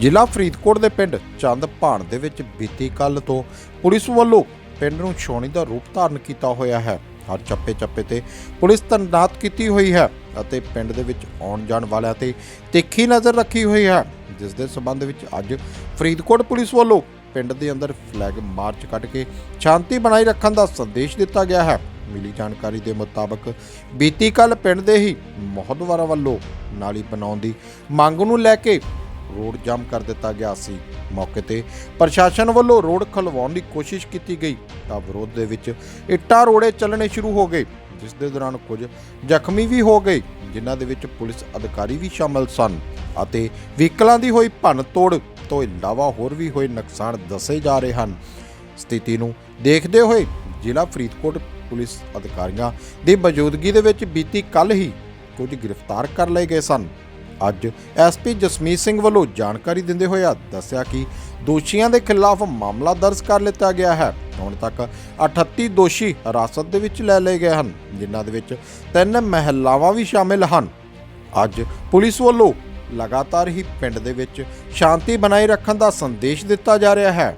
ਜ਼ਿਲ੍ਹਾ ਫਰੀਦਕੋਟ ਦੇ ਪਿੰਡ ਚੰਦ ਭਾਣ ਦੇ ਵਿੱਚ ਬੀਤੀ ਕੱਲ ਤੋਂ ਪੁਲਿਸ ਵੱਲੋਂ ਪਿੰਡ ਨੂੰ ਛਾਉਣੀ ਦਾ ਰੂਪ ਧਾਰਨ ਕੀਤਾ ਹੋਇਆ ਹੈ। ਹਰ ਚੱਪੇ ਚੱਪੇ ਤੇ ਪੁਲਿਸ ਤੈਨਾਤ ਕੀਤੀ ਹੋਈ ਹੈ ਅਤੇ ਪਿੰਡ ਦੇ ਵਿੱਚ ਆਉਣ ਜਾਣ ਵਾਲਿਆਂ ਤੇ ਤਿੱਖੀ ਨਜ਼ਰ ਰੱਖੀ ਹੋਈ ਹੈ। ਜਿਸ ਦੇ ਸਬੰਧ ਵਿੱਚ ਅੱਜ ਫਰੀਦਕੋਟ ਪੁਲਿਸ ਵੱਲੋਂ ਪਿੰਡ ਦੇ ਅੰਦਰ ਫਲੈਗ ਮਾਰਚ ਕੱਢ ਕੇ ਸ਼ਾਂਤੀ ਬਣਾਈ ਰੱਖਣ ਦਾ ਸੰਦੇਸ਼ ਦਿੱਤਾ ਗਿਆ ਹੈ। ਮਿਲੀ ਜਾਣਕਾਰੀ ਦੇ ਮੁਤਾਬਕ ਬੀਤੀ ਕੱਲ ਪਿੰਡ ਦੇ ਹੀ ਮਹਦਵਾਰਾ ਵੱਲੋਂ ਨਾਲੀ ਬਣਾਉਣ ਦੀ ਮੰਗ ਨੂੰ ਲੈ ਕੇ ਰੋਡ ਜਾਮ ਕਰ ਦਿੱਤਾ ਗਿਆ ਸੀ। ਮੌਕੇ ਤੇ ਪ੍ਰਸ਼ਾਸਨ ਵੱਲੋਂ ਰੋਡ ਖਲਵਾਉਣ ਦੀ ਕੋਸ਼ਿਸ਼ ਕੀਤੀ ਗਈ ਤਾਂ ਵਿਰੋਧ ਦੇ ਵਿੱਚ ਇੱਟਾਂ ਰੋੜੇ ਚੱਲਣੇ ਸ਼ੁਰੂ ਹੋ ਗਏ, ਜਿਸ ਦੇ ਦੌਰਾਨ ਕੁਝ ਜ਼ਖਮੀ ਵੀ ਹੋ ਗਏ, ਜਿਨ੍ਹਾਂ ਦੇ ਵਿੱਚ ਪੁਲਿਸ ਅਧਿਕਾਰੀ ਵੀ ਸ਼ਾਮਲ ਸਨ ਅਤੇ ਵਹੀਕਲਾਂ ਦੀ ਹੋਈ ਭੰਨ ਤੋੜ ਤੋਂ ਇਲਾਵਾ ਹੋਰ ਵੀ ਹੋਏ ਨੁਕਸਾਨ ਦੱਸੇ ਜਾ ਰਹੇ ਹਨ। ਸਥਿਤੀ ਨੂੰ ਦੇਖਦੇ ਹੋਏ ਜ਼ਿਲ੍ਹਾ ਫਰੀਦਕੋਟ ਪੁਲਿਸ ਅਧਿਕਾਰੀਆਂ ਦੀ ਮੌਜੂਦਗੀ ਦੇ ਵਿੱਚ ਬੀਤੀ ਕੱਲ ਹੀ ਕੁਝ ਗ੍ਰਿਫਤਾਰ ਕਰ ਲਏ ਗਏ ਸਨ। ਅੱਜ ਐਸਪੀ ਜਸਮੀਤ ਸਿੰਘ ਵੱਲੋਂ ਜਾਣਕਾਰੀ ਦਿੰਦੇ ਹੋਇਆ ਦੱਸਿਆ ਕਿ ਦੋਸ਼ੀਆਂ ਦੇ ਖਿਲਾਫ ਮਾਮਲਾ ਦਰਜ ਕਰ ਲਿੱਤਾ ਗਿਆ ਹੈ। ਹੁਣ ਤੱਕ 38 ਦੋਸ਼ੀ ਹਿਰਾਸਤ ਦੇ ਵਿੱਚ ਲੈ ਲਏ ਗਏ ਹਨ, ਜਿਨ੍ਹਾਂ ਦੇ ਵਿੱਚ ਤਿੰਨ ਮਹਿਲਾਵਾਂ ਵੀ ਸ਼ਾਮਿਲ ਹਨ। ਅੱਜ ਪੁਲਿਸ ਵੱਲੋਂ ਲਗਾਤਾਰ ਹੀ ਪਿੰਡ ਦੇ ਵਿੱਚ ਸ਼ਾਂਤੀ ਬਣਾਈ ਰੱਖਣ ਦਾ ਸੰਦੇਸ਼ ਦਿੱਤਾ ਜਾ ਰਿਹਾ ਹੈ।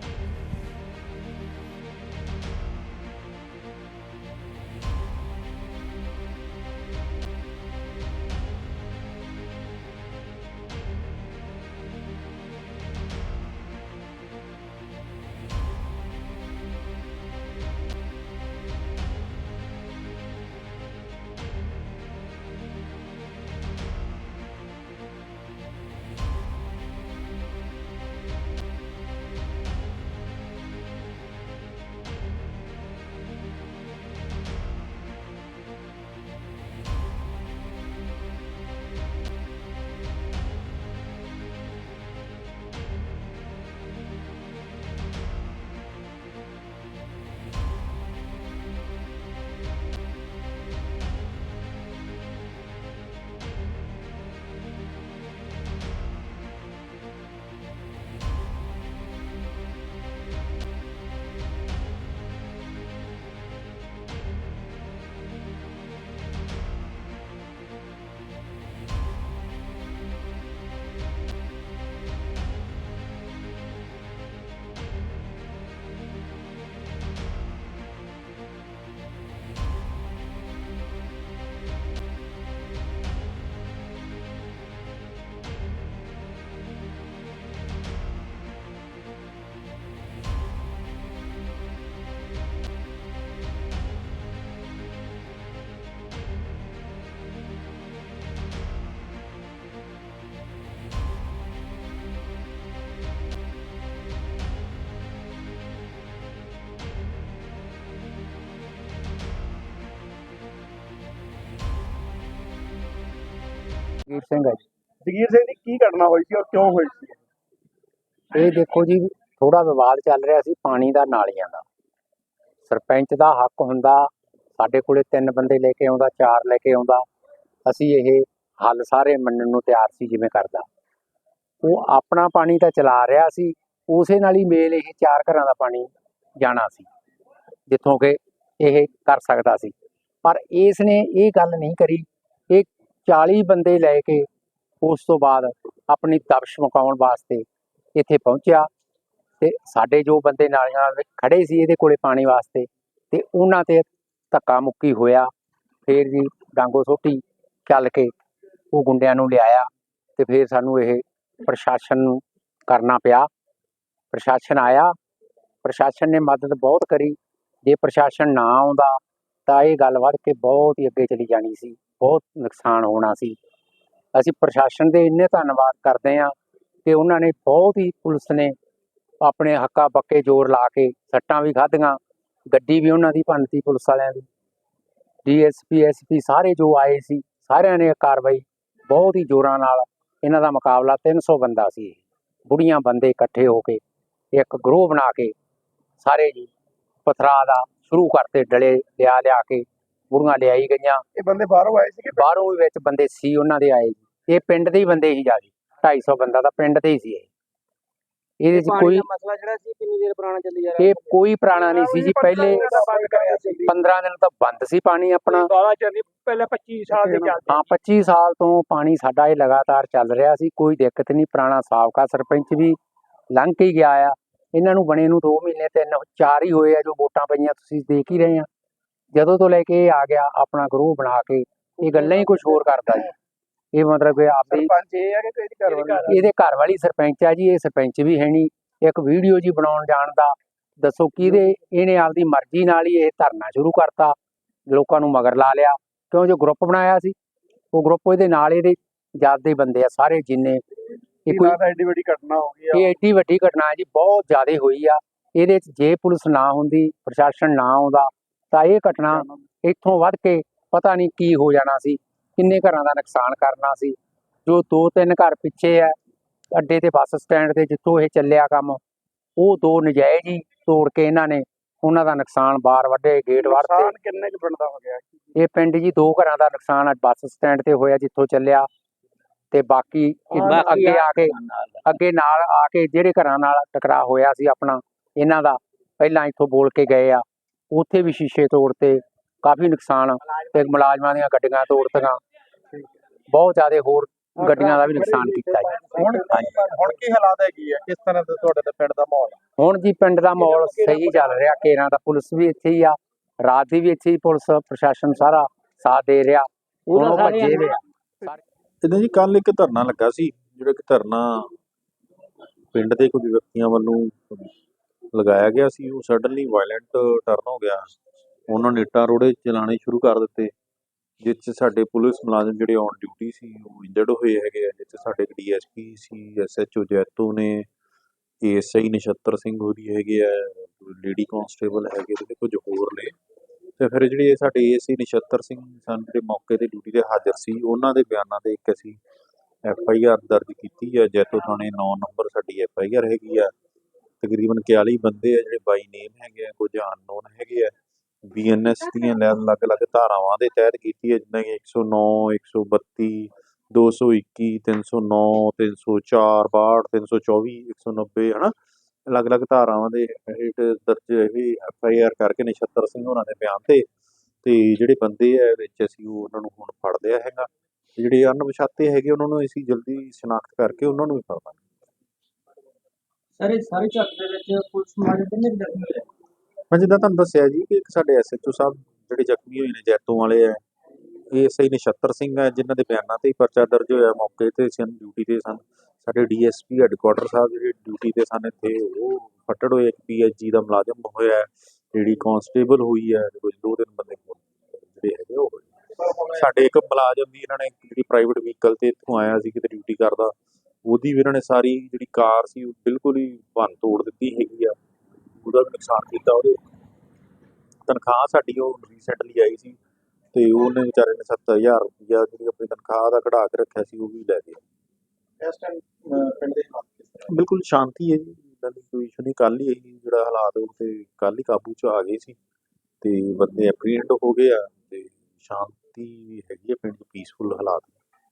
ਜਗੀਰ ਸਿੰਘ ਹੈ ਜੀ। ਜਗੀਰ ਸਿੰਘ ਦੀ ਕੀ ਘਟਨਾ ਹੋਈ ਸੀ ਔਰ ਕਿਉਂ ਹੋਈ ਸੀ? ਇਹ ਦੇਖੋ ਜੀ ਥੋੜਾ ਵਿਵਾਦ ਚੱਲ ਰਿਹਾ ਸੀ ਪਾਣੀ ਦਾ, ਨਾਲੀਆਂ ਦਾ। ਸਰਪੰਚ ਦਾ ਹੱਕ ਹੁੰਦਾ, ਸਾਡੇ ਕੋਲੇ ਤਿੰਨ ਬੰਦੇ ਲੈ ਕੇ ਆਉਂਦਾ, ਚਾਰ ਲੈ ਕੇ ਆਉਂਦਾ। ਅਸੀਂ ਇਹ ਹੱਲ ਸਾਰੇ ਮੰਨਣ ਨੂੰ ਤਿਆਰ ਸੀ ਜਿਵੇਂ ਕਰਦਾ। ਉਹ ਆਪਣਾ ਪਾਣੀ ਤਾਂ ਚਲਾ ਰਿਹਾ ਸੀ, ਉਸੇ ਨਾਲ ਹੀ ਮੇਲ ਇਹ ਚਾਰ ਘਰਾਂ ਦਾ ਪਾਣੀ ਜਾਣਾ ਸੀ, ਜਿੱਥੋਂ ਕਿ ਇਹ ਕਰ ਸਕਦਾ ਸੀ। ਪਰ ਇਸ ਨੇ ਇਹ ਗੱਲ ਨਹੀਂ ਕਰੀ, ਇਹ 40 ਬੰਦੇ ਲੈ ਕੇ ਉਸ ਤੋਂ ਬਾਅਦ ਆਪਣੀ ਦਬਸ਼ ਮੁਕਾਉਣ ਵਾਸਤੇ ਇੱਥੇ ਪਹੁੰਚਿਆ ਤੇ ਸਾਡੇ ਜੋ ਬੰਦੇ ਨਾਲੀਆਂ ਨਾਲ ਖੜੇ ਸੀ ਇਹਦੇ ਕੋਲੇ ਪਾਣੀ ਵਾਸਤੇ ਤੇ ਉਹਨਾਂ ਤੇ ਧੱਕਾ ਮੁੱਕੀ ਹੋਇਆ। ਫੇਰ ਜੀ ਡਾਂਗੋ ਸੋਟੀ ਚੱਲ ਕੇ ਉਹ ਗੁੰਡਿਆਂ ਨੂੰ ਲਿਆਇਆ ਤੇ ਫੇਰ ਸਾਨੂੰ ਇਹ ਪ੍ਰਸ਼ਾਸਨ ਨੂੰ ਕਰਨਾ ਪਿਆ। ਪ੍ਰਸ਼ਾਸਨ ਆਇਆ। ਪ੍ਰਸ਼ਾਸਨ ਨੇ ਮਦਦ ਬਹੁਤ ਕਰੀ। ਜੇ ਪ੍ਰਸ਼ਾਸਨ ਨਾ ਆਉਂਦਾ ਤਾਂ ਇਹ ਗੱਲ ਵੱਧ ਕੇ ਬਹੁਤ ਹੀ ਅੱਗੇ ਚਲੀ ਜਾਣੀ ਸੀ, ਬਹੁਤ ਨੁਕਸਾਨ ਹੋਣਾ ਸੀ। ਅਸੀਂ ਪ੍ਰਸ਼ਾਸਨ ਦੇ ਇੰਨੇ ਧੰਨਵਾਦ ਕਰਦੇ ਹਾਂ ਕਿ ਉਹਨਾਂ ਨੇ ਬਹੁਤ ਹੀ ਪੁਲਿਸ ਨੇ ਆਪਣੇ ਹੱਕਾ ਪੱਕੇ ਜ਼ੋਰ ਲਾ ਕੇ ਸੱਟਾਂ ਵੀ ਖਾਧੀਆਂ, ਗੱਡੀ ਵੀ ਉਹਨਾਂ ਦੀ ਭੰਨਤੀ ਪੁਲਿਸ ਵਾਲਿਆਂ ਦੀ। ਡੀਐਸਪੀ, ਐਸਪੀ ਸਾਰੇ ਜੋ ਆਏ ਸੀ, ਸਾਰਿਆਂ ਨੇ ਕਾਰਵਾਈ ਬਹੁਤ ਹੀ ਜ਼ੋਰਾਂ ਨਾਲ ਇਹਨਾਂ ਦਾ ਮੁਕਾਬਲਾ 300 ਬੰਦਾ ਸੀ ਬੁੜੀਆਂ ਬੰਦੇ ਇਕੱਠੇ ਹੋ ਕੇ ਇੱਕ ਗਰੋਹ ਬਣਾ ਕੇ ਸਾਰੇ ਜੀ ਪਥਰਾ ਦਾ ਸ਼ੁਰੂ ਕਰਤੇ ਡਲੇ ਲਿਆ ਲਿਆ ਕੇ ਬੁੜੀਆਂ ਲਿਆਈ ਗਈਆਂ। ਇਹ ਬੰਦੇ ਬਾਹਰੋਂ ਆਏ ਸੀਗੇ? ਬਾਹਰੋਂ ਵੀ ਵਿੱਚ ਬੰਦੇ ਸੀ ਉਹਨਾਂ ਦੇ ਆਏ ਜੀ ਇਹ ਪਿੰਡ ਦੇ ਹੀ ਬੰਦੇ ਹੀ ਜਿਆਦੇ 250 ਬੰਦਾ ਤਾਂ ਪਿੰਡ ਦੇ ਹੀ ਸੀ ਇਹ। ਇਹਦੇ 'ਚ ਕੋਈ ਮਸਲਾ ਜਿਹੜਾ ਸੀ ਕਿੰਨੀ ਦੇਰ ਪੁਰਾਣਾ ਚੱਲੀ ਜਾ ਰਿਹਾ? ਇਹ ਕੋਈ ਪੁਰਾਣਾ ਨਹੀਂ ਸੀ ਜੀ ਪਹਿਲੇ 15 ਦਿਨ ਤੋਂ ਬੰਦ ਸੀ ਪਾਣੀ ਆਪਣਾ। ਪਹਿਲੇ 25 ਸਾਲ ਦੇ ਚੱਲਦੇ ਹਾਂ 25 ਸਾਲ ਤੋਂ ਪਾਣੀ ਸਾਡਾ ਇਹ ਲਗਾਤਾਰ ਚੱਲ ਰਿਹਾ ਸੀ ਕੋਈ ਦਿੱਕਤ ਨਹੀਂ ਪੁਰਾਣਾ ਸਾਬਕਾ ਸਰਪੰਚ ਵੀ ਲੰਘ ਕੇ ਹੀ ਗਿਆ ਆ। ਇਹਨਾਂ ਨੂੰ ਬਣੇ ਨੂੰ 2 ਮਹੀਨੇ ਤਿੰਨ ਚਾਰ ਹੀ ਹੋਏ ਆ ਜੋ ਵੋਟਾਂ ਪਈਆਂ ਤੁਸੀਂ ਦੇਖ ਹੀ ਰਹੇ ਆ। ਜਦੋਂ ਤੋਂ ਲੈ ਕੇ ਆ ਗਿਆ ਆਪਣਾ ਗਰੋਹ ਬਣਾ ਕੇ ਇਹ ਗੱਲਾਂ ਹੀ ਕੁਝ ਹੋਰ ਕਰਦਾ ਜੀ ਇਹ ਮਤਲਬ ਕਿ ਆਪਦੀ ਸਰਪੰਚ ਇਹ ਹੈ ਕਿ ਕੋਈ ਘਰ ਵਾਲੀ? ਇਹਦੇ ਘਰ ਵਾਲੀ ਸਰਪੰਚ ਆ ਜੀ ਇਹ ਸਰਪੰਚ ਵੀ ਹੈ ਨਹੀਂ। ਇੱਕ ਵੀਡੀਓ ਜੀ ਬਣਾਉਣ ਜਾਣ ਦਾ ਦੱਸੋ ਕਿਹਦੇ ਇਹਨੇ ਆਪਦੀ ਮਰਜ਼ੀ ਨਾਲ ਹੀ ਇਹ ਧਰਨਾ ਸ਼ੁਰੂ ਕਰਤਾ ਲੋਕਾਂ ਨੂੰ ਮਗਰ ਲਾ ਲਿਆ। ਕਿਉਂ ਜੋ ਗਰੁੱਪ ਬਣਾਇਆ ਸੀ ਉਹ ਗਰੁੱਪ ਇਹਦੇ ਨਾਲ ਇਹਦੇ ਜ਼ਿਆਦਾ ਬੰਦੇ ਆ ਸਾਰੇ ਜਿੰਨੇ। ਇਹ ਕੋਈ ਐਡੀ ਵੱਡੀ ਘਟਨਾ ਹੋ ਗਈ ਆ? ਇਹ ਐਡੀ ਵੱਡੀ ਘਟਨਾ ਹੈ ਜੀ ਬਹੁਤ ਜ਼ਿਆਦਾ ਹੋਈ ਆ। ਇਹਦੇ 'ਚ ਜੇ ਪੁਲਿਸ ਨਾ ਹੁੰਦੀ ਪ੍ਰਸ਼ਾਸਨ ਨਾ ਆਉਂਦਾ ਤਾਂ ਇਹ ਘਟਨਾ ਇੱਥੋਂ ਵੱਧ ਕੇ ਪਤਾ ਨਹੀਂ ਕੀ ਹੋ ਜਾਣਾ ਸੀ ਕਿੰਨੇ ਘਰਾਂ ਦਾ ਨੁਕਸਾਨ ਕਰਨਾ ਸੀ। ਜੋ ਦੋ ਤਿੰਨ ਘਰ ਪਿੱਛੇ ਹੈ ਅੱਡੇ ਤੇ ਬੱਸ ਸਟੈਂਡ ਤੇ ਜਿੱਥੋਂ ਇਹ ਚੱਲਿਆ ਕੰਮ ਉਹ ਦੋ ਨਜਾਇਜ਼ ਹੀ ਤੋੜ ਕੇ ਇਹਨਾਂ ਨੇ ਉਹਨਾਂ ਦਾ ਨੁਕਸਾਨ ਬਾਰ ਵੱਡੇ ਗੇਟ ਵੜਤੇ ਨੁਕਸਾਨ ਕਿੰਨੇ ਕੁ ਪਿੰਡ ਦਾ ਹੋ ਗਿਆ? ਇਹ ਪਿੰਡ ਜੀ ਦੋ ਘਰਾਂ ਦਾ ਨੁਕਸਾਨ ਅੱਜ ਬੱਸ ਸਟੈਂਡ ਤੇ ਹੋਇਆ ਜਿੱਥੋਂ ਚੱਲਿਆ। ਤੇ ਬਾਕੀ ਕਿੰਨਾ ਅੱਗੇ ਆ ਕੇ ਅੱਗੇ ਨਾਲ ਆ ਕੇ ਜਿਹੜੇ ਘਰਾਂ ਨਾਲ ਟਕਰਾਅ ਹੋਇਆ ਸੀ ਆਪਣਾ ਇਹਨਾਂ ਦਾ ਪਹਿਲਾਂ ਇੱਥੋਂ ਬੋਲ ਕੇ ਗਏ ਆ। ਉੱਥੇ ਵੀ ਸ਼ੀਸ਼ੇ ਤੋੜਤੇ ਕਾਫੀ ਨੁਕਸਾਨ ਤੇ ਮੁਲਾਜ਼ਮਾਂ ਦੀਆਂ ਗੱਡੀਆਂ ਤੋੜਤੀਆਂ। ਬਹੁਤ ਜ਼ਿਆਦਾ ਹੋਰ ਗੱਡੀਆਂ ਦਾ ਵੀ ਨੁਕਸਾਨ ਕੀਤਾ ਜੀ। ਹੁਣ ਹੁਣ ਕੀ ਹਾਲਾਤ ਹੈਗੀ ਆ? ਕਿਸ ਤਰ੍ਹਾਂ ਦਾ ਤੁਹਾਡੇ ਦੇ ਪਿੰਡ ਦਾ ਮਾਹੌਲ ਹੁਣ ਜੀ ਪਿੰਡ ਦਾ ਮਾਹੌਲ ਸਹੀ ਚੱਲ ਰਿਹਾ। ਕੇਰਾਂ ਦਾ ਪੁਲਿਸ ਵੀ ਇੱਥੇ ਹੀ ਆ ਰਾਤ ਦੀ ਵੀ ਇੱਥੇ ਹੀ ਪੁਲਿਸ ਪ੍ਰਸ਼ਾਸਨ ਸਾਰਾ ਸਾਥ ਦੇ ਰਿਹਾ। ਹੁਣ ਉਹ ਭੱਜੇ ਵੇ ਆ। ਇਹਦੇ ਜੀ ਕੱਲ ਇੱਕ ਧਰਨਾ ਲੱਗਾ ਸੀ, ਜਿਹੜਾ ਕਿ ਧਰਨਾ ਪਿੰਡ ਦੇ ਕੁਝ ਵਿਅਕਤੀਆਂ ਵੱਲੋਂ ਲਗਾਇਆ ਗਿਆ ਸੀ, ਉਹ ਸਡਨਲੀ ਵਾਇਲੈਂਟ ਟਰਨ ਹੋ ਗਿਆ। ਉਹਨਾਂ ਨੇ ਇੱਟਾਂ ਰੋੜੇ ਚਲਾਣੇ ਸ਼ੁਰੂ ਕਰ ਦਿੱਤੇ, ਜਿਸ 'ਚ ਸਾਡੇ ਪੁਲਿਸ ਮੁਲਾਜ਼ਮ ਜਿਹੜੇ ਔਨ ਡਿਊਟੀ ਸੀ, ਉਹ ਇੰਜਰਡ ਹੋਏ ਹੈਗੇ ਆ, ਜਿਸ 'ਚ ਸਾਡੇ ਡੀਐਸਪੀ ਸੀ ਐਸਐਚਓ ਜੈਤੋ ਨੇ ਏਐਸਆਈ ਨਛੱਤਰ ਸਿੰਘ ਹੋਰੀ ਹੈਗੇ ਆ, ਲੇਡੀ ਕਾਂਸਟੇਬਲ ਹੈਗੇ, ਤੇ ਕੁਝ ਹੋਰ ਨੇ। ਤੇ ਫਿਰ ਜਿਹੜੇ ਇਹ ਸਾਡੇ ਏਐਸਆਈ ਨਛੱਤਰ ਸਿੰਘ ਸਨ ਜਿਹੜੇ ਮੌਕੇ ਤੇ ਡਿਊਟੀ ਤੇ ਹਾਜ਼ਰ ਸੀ, ਉਹਨਾਂ ਦੇ ਬਿਆਨਾਂ ਦੇ ਇੱਕ ਅਸੀਂ ਐਫ ਆਈ ਆਰ ਦਰਜ ਕੀਤੀ ਹੈ ਜੈਤੋ ਥਾਣੇ 9 ਨੰਬਰ ਸਾਡੀ ਐਫ ਆਈ ਆਰ ਹੈਗੀ ਆ। ਤਕਰੀਬਨ 41 ਬੰਦੇ ਆ ਜਿਹੜੇ ਬਾਈ ਨੇਮ ਹੈਗੇ ਆ, ਕੁਝ ਅਨਨੋਨ ਹੈਗੇ ਆ। ਬੀਐਨਐਸ ਦੀਆਂ ਅਲੱਗ-ਅਲੱਗ ਧਾਰਾਵਾਂ ਦੇ ਤਹਿਤ ਕੀਤੀ ਹੈ ਜਿੱਦਾਂ ਕਿ 109 132 221 309 304 62 324 190 ਹਨਾ? ਅਲੱਗ-ਅਲੱਗ ਧਾਰਾਵਾਂ ਦੇ ਹੇਠ ਦਰਜ ਇਹ ਐਫ ਆਈ ਆਰ ਕਰਕੇ ਨਛੱਤਰ ਸਿੰਘ ਹੋਰਾਂ ਦੇ ਬਿਆਨ ਤੇ ਤੇ ਜਿਹੜੇ ਬੰਦੇ ਆ ਵਿੱਚ ਅਸੀਂ ਉਹ ਉਹਨਾਂ ਨੂੰ ਹੁਣ ਫੜ ਲਿਆ ਹੈਗਾ। ਜਿਹੜੇ ਅਣਪਛਾਤੇ ਹੈਗੇ ਉਹਨਾਂ ਨੂੰ ਅਸੀਂ ਜਲਦੀ ਸ਼ਨਾਖਤ ਕਰਕੇ ਉਹਨਾਂ ਨੂੰ ਵੀ ਫੜ ਲਾਂਗੇ। ਸਰ ਇਹ ਸਾਰੇ ਝੱਟ ਦੇ ਵਿੱਚ ਪੁਲਿਸ ਮੁਲਾਜ਼ਮ ਕਿੰਨੇ ਕੁ ਜ਼ਖਮੀ ਹੋਏ? ਮੈਂ ਜਿੱਦਾਂ ਤੁਹਾਨੂੰ ਦੱਸਿਆ ਜੀ ਕਿ ਇੱਕ ਸਾਡੇ ਐਸਐਚਓ ਸਾਹਿਬ ਜਿਹੜੇ ਜ਼ਖਮੀ ਹੋਏ ਨੇ ਜੈਤੋਂ ਵਾਲੇ ਆ ਇਹ ਸਹੀ ਨਛੱਤਰ ਸਿੰਘ ਹੈ ਜਿਨ੍ਹਾਂ ਦੇ ਬਿਆਨਾਂ ਤੇ ਹੀ ਪਰਚਾ ਦਰਜ ਹੋਇਆ ਮੌਕੇ ਤੇ ਸਨ ਡਿਊਟੀ ਤੇ ਸਨ। ਸਾਡੇ ਡੀਐਸਪੀ ਹੈੱਡਕੁਆਟਰ ਸਾਹਿਬ ਜਿਹੜੇ ਡਿਊਟੀ ਤੇ ਸਨ ਇੱਥੇ, ਉਹ ਫੱਟੜ ਹੋਏ ਇੱਕ ਪੀਐਚਜੀ ਦਾ ਮੁਲਾਜ਼ਮ ਹੋਇਆ, ਜਿਹੜੀ ਕਾਂਸਟੇਬਲ ਹੋਈ ਹੈ ਕੁਝ ਦੋ ਤਿੰਨ ਬੰਦੇ ਜਿਹੜੇ ਹੈਗੇ ਉਹ ਸਾਡੇ ਇੱਕ ਮੁਲਾਜ਼ਮ ਵੀ ਇਹਨਾਂ ਨੇ ਜਿਹੜੀ ਪ੍ਰਾਈਵੇਟ ਵਹੀਕਲ ਤੇ ਇੱਥੋਂ ਆਇਆ ਸੀ, ਕਿਤੇ ਡਿਊਟੀ ਕਰਦਾ, ਉਹਦੀ ਵੀ ਇਹਨਾਂ ਨੇ ਸਾਰੀ ਜਿਹੜੀ ਕਾਰ ਸੀ, ਉਹ ਬਿਲਕੁਲ ਹੀ ਭੰਨ ਤੋੜ ਦਿੱਤੀ ਹੈਗੀ ਆ। ਉਹਦਾ ਵੀ ਨੁਕਸਾਨ ਕੀਤਾ ਉਹਦੇ। ਤਨਖਾਹ ਸਾਡੀ ਉਹ ਰੀਸੈਂਟਲੀ ਆਈ ਸੀ, ਤੇ ਉਹਨੇ ਵਿਚਾਰੇ ਨੇ 7000 ਰੁਪਇਆ ਜਿਹੜੀ ਆਪਣੀ ਤਨਖਾਹ ਦਾ ਕਢਾ ਕੇ ਰੱਖਿਆ ਸੀ, ਉਹ ਵੀ ਲੈ ਗਿਆ ਇਸ ਟਾਈਮ ਪਿੰਡ ਦੇ ਹਾਲਾਤ ਕਿਸ ਤਰ੍ਹਾਂ? ਬਿਲਕੁਲ ਸ਼ਾਂਤੀ ਹੈ ਜੀ। ਇਦਾਂ ਦੀ ਕੋਈ ਇਸ਼ੂ ਨਹੀਂ। ਕੱਲ ਹੀ ਇਹੀ ਜਿਹੜਾ ਹਾਲਾਤ ਉਹ ਤੇ ਕੱਲ ਹੀ ਕਾਬੂ ਚ ਆ ਗਏ ਸੀ। ਤੇ ਬੰਦੇ ਐਪਰੀਹੈਂਡ ਹੋ ਗਏ ਆ ਤੇ ਸ਼ਾਂਤੀ ਹੈਗੀ ਹੈ ਪਿੰਡ ਪੀਸਫੁਲ ਹਾਲਾਤ।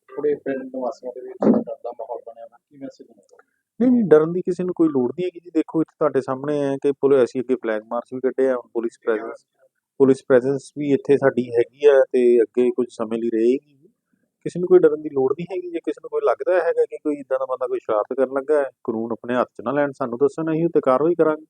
ਥੋੜੇ ਪਿੰਡ ਨਿਵਾਸੀਆਂ ਦੇ ਵਿੱਚ ਡਰ ਦਾ ਮਾਹੌਲ ਬਣਿਆ ਹੋਇਆ ਕੀ ਮੈਸੇਜ ਦੇਣਾ ਨਹੀਂ ਨਹੀਂ ਡਰਨ ਦੀ ਕਿਸੇ ਨੂੰ ਕੋਈ ਲੋੜ ਨਹੀਂ ਹੈਗੀ ਜੀ। ਦੇਖੋ ਇੱਥੇ ਤੁਹਾਡੇ ਸਾਹਮਣੇ ਹੈ ਕਿ ਪੁਲਿਸ ਅਸੀਂ ਅੱਗੇ ਫਲੈਗ ਮਾਰਚ ਵੀ ਕੱਢੇ ਆ ਪੁਲਿਸ ਪ੍ਰੈਜ਼ੈਂਸ ਪੁਲਿਸ ਪ੍ਰੈਜ਼ੈਂਸ ਵੀ ਇੱਥੇ ਸਾਡੀ ਹੈਗੀ ਆ ਤੇ ਅੱਗੇ ਕੁਝ ਸਮੇਂ ਲਈ ਰਹੇਗੀ। ਕਿਸੇ ਨੂੰ ਕੋਈ ਡਰਨ ਦੀ ਲੋੜ ਨਹੀਂ ਹੈਗੀ, ਜੇ ਕਿਸੇ ਨੂੰ ਕੋਈ ਲੱਗਦਾ ਹੈਗਾ ਕਿ ਕੋਈ ਇਦਾਂ ਦਾ ਬੰਦਾ ਕੋਈ ਸ਼ਰਾਰਤ ਕਰਨ ਲੱਗਾ ਹੈ, ਕਾਨੂੰਨ ਆਪਣੇ ਹੱਥ 'ਚ ਨਾ ਲੈਣ, ਸਾਨੂੰ ਦੱਸਣ ਅਸੀਂ ਉੱਤੇ ਕਾਰਵਾਈ ਕਰਾਂਗੇ।